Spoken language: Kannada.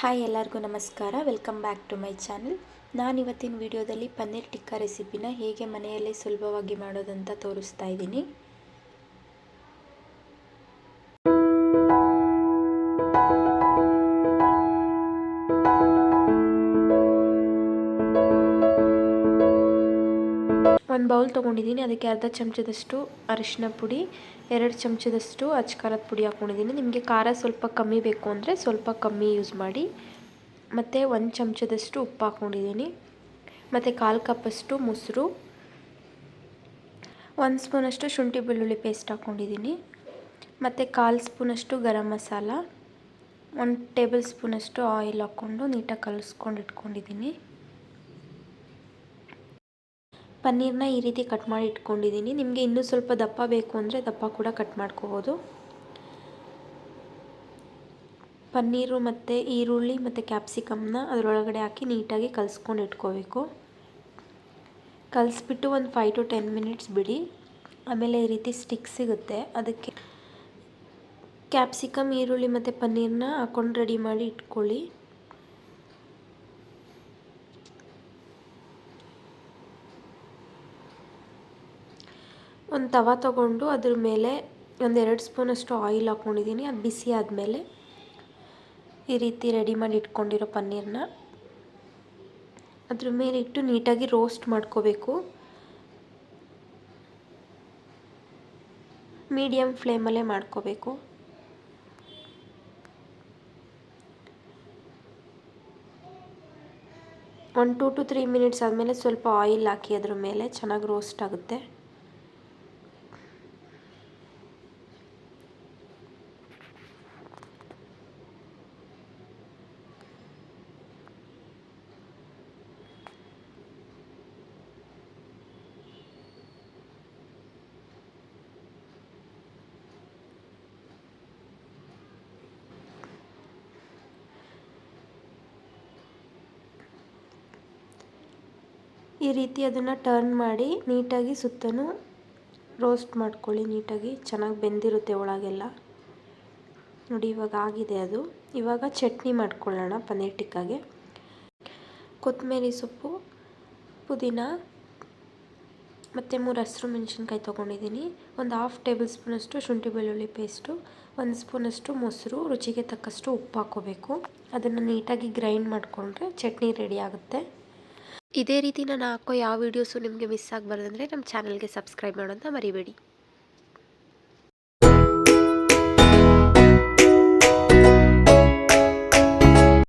ಹಾಯ್ ಎಲ್ಲರಿಗೂ ನಮಸ್ಕಾರ. Welcome back to my channel ನಾನು ಇವತ್ತಿನ ವಿಡಿಯೋದಲ್ಲಿ ಪನ್ನೀರ್ ಟಿಕ್ಕಾ ರೆಸಿಪಿನ ಹೇಗೆ ಮನೆಯಲ್ಲೇ ಸುಲಭವಾಗಿ ಮಾಡೋದಂತ ತೋರಿಸ್ತಾ ಇದ್ದೀನಿ. ಒಂದು ಬೌಲ್ ತೊಗೊಂಡಿದ್ದೀನಿ. ಅದಕ್ಕೆ ಅರ್ಧ ಚಮಚದಷ್ಟು ಅರಿಶಿನ ಪುಡಿ, ಎರಡು ಚಮಚದಷ್ಟು ಅಚ್ಕಾರದ ಪುಡಿ ಹಾಕ್ಕೊಂಡಿದ್ದೀನಿ ನಿಮಗೆ ಖಾರ ಸ್ವಲ್ಪ ಕಮ್ಮಿ ಬೇಕು ಅಂದರೆ ಸ್ವಲ್ಪ ಕಮ್ಮಿ ಯೂಸ್ ಮಾಡಿ. ಮತ್ತು ಒಂದು ಚಮಚದಷ್ಟು ಉಪ್ಪು ಹಾಕ್ಕೊಂಡಿದ್ದೀನಿ ಮತ್ತು ಕಾಲು ಕಪ್ಪಷ್ಟು ಮೊಸರು, ಒಂದು ಸ್ಪೂನಷ್ಟು ಶುಂಠಿ ಬೆಳ್ಳುಳ್ಳಿ ಪೇಸ್ಟ್ ಹಾಕ್ಕೊಂಡಿದ್ದೀನಿ ಮತ್ತು ಕಾಲು ಸ್ಪೂನಷ್ಟು ಗರಂ ಮಸಾಲ, ಒಂದು ಟೇಬಲ್ ಸ್ಪೂನಷ್ಟು ಆಯಿಲ್ ಹಾಕ್ಕೊಂಡು ನೀಟಾಗಿ ಕಲಿಸ್ಕೊಂಡು ಇಟ್ಕೊಂಡಿದ್ದೀನಿ. ಪನ್ನೀರನ್ನ ಈ ರೀತಿ ಕಟ್ ಮಾಡಿ ಇಟ್ಕೊಂಡಿದ್ದೀನಿ. ನಿಮಗೆ ಇನ್ನೂ ಸ್ವಲ್ಪ ದಪ್ಪ ಬೇಕು ಅಂದರೆ ದಪ್ಪ ಕೂಡ ಕಟ್ ಮಾಡ್ಕೋಬೋದು. ಪನ್ನೀರು ಮತ್ತು ಈರುಳ್ಳಿ ಮತ್ತು ಕ್ಯಾಪ್ಸಿಕಮ್ನ ಅದರೊಳಗಡೆ ಹಾಕಿ ನೀಟಾಗಿ ಕಲಿಸ್ಕೊಂಡು ಇಟ್ಕೋಬೇಕು. ಕಲಿಸ್ಬಿಟ್ಟು ಒಂದು ಫೈವ್ ಟು ಟೆನ್ ಮಿನಿಟ್ಸ್ ಬಿಡಿ. ಆಮೇಲೆ ಈ ರೀತಿ ಸ್ಟಿಕ್ ಸಿಗುತ್ತೆ. ಅದಕ್ಕೆ ಕ್ಯಾಪ್ಸಿಕಮ್, ಈರುಳ್ಳಿ ಮತ್ತು ಪನ್ನೀರನ್ನ ಹಾಕೊಂಡು ರೆಡಿ ಮಾಡಿ ಇಟ್ಕೊಳ್ಳಿ. ಒಂದು ತವ ತಗೊಂಡು ಅದ್ರ ಮೇಲೆ ಒಂದೆರಡು ಸ್ಪೂನಷ್ಟು ಆಯಿಲ್ ಹಾಕ್ಕೊಂಡಿದ್ದೀನಿ, ಅದು ಬಿಸಿ ಆದಮೇಲೆ ಈ ರೀತಿ ರೆಡಿ ಮಾಡಿ ಇಟ್ಕೊಂಡಿರೋ ಪನ್ನೀರನ್ನ ಅದ್ರ ಮೇಲೆ ಇಟ್ಟು ನೀಟಾಗಿ ರೋಸ್ಟ್ ಮಾಡ್ಕೋಬೇಕು. ಮೀಡಿಯಮ್ ಫ್ಲೇಮಲ್ಲೇ ಮಾಡ್ಕೋಬೇಕು. ಒಂದು ಟು ಟು ತ್ರೀ ಮಿನಿಟ್ಸ್ ಆದಮೇಲೆ ಸ್ವಲ್ಪ ಆಯಿಲ್ ಹಾಕಿ ಅದ್ರ ಮೇಲೆ ಚೆನ್ನಾಗಿ ರೋಸ್ಟ್ ಆಗುತ್ತೆ. ಈ ರೀತಿ ಅದನ್ನು ಟರ್ನ್ ಮಾಡಿ ನೀಟಾಗಿ ಸುತ್ತಲೂ ರೋಸ್ಟ್ ಮಾಡ್ಕೊಳ್ಳಿ ನೀಟಾಗಿ. ಚೆನ್ನಾಗಿ ಬೆಂದಿರುತ್ತೆ ಒಳಗೆಲ್ಲ. ನೋಡಿ, ಇವಾಗ ಆಗಿದೆ ಅದು. ಇವಾಗ ಚಟ್ನಿ ಮಾಡ್ಕೊಳ್ಳೋಣ ಪನ್ನೀರ್ ಟಿಕ್ಕಾಗೆ. ಕೊತ್ತಂಬರಿ ಸೊಪ್ಪು, ಪುದೀನ ಮತ್ತು ಮೂರು ಹಸಿರು ಮೆಣಸಿನ್ಕಾಯಿ ತೊಗೊಂಡಿದ್ದೀನಿ. ಒಂದು ಹಾಫ್ ಟೇಬಲ್ ಸ್ಪೂನಷ್ಟು ಶುಂಠಿ ಬೆಳ್ಳುಳ್ಳಿ ಪೇಸ್ಟು ಒಂದು ಸ್ಪೂನಷ್ಟು ಮೊಸರು, ರುಚಿಗೆ ತಕ್ಕಷ್ಟು ಉಪ್ಪು ಹಾಕ್ಕೋಬೇಕು. ಅದನ್ನು ನೀಟಾಗಿ ಗ್ರೈಂಡ್ ಮಾಡಿಕೊಂಡ್ರೆ ಚಟ್ನಿ ರೆಡಿ ಆಗುತ್ತೆ. ಇದೇ ರೀತಿ ನಾನು ಹಾಕೋ ಯಾವ ವೀಡಿಯೋಸು ನಿಮಗೆ ಮಿಸ್ ಆಗಬಾರ್ದಂದರೆ ನಮ್ಮ ಚಾನಲ್ಗೆ ಸಬ್ಸ್ಕ್ರೈಬ್ ಮಾಡೋದನ್ನ ಮರಿಬೇಡಿ.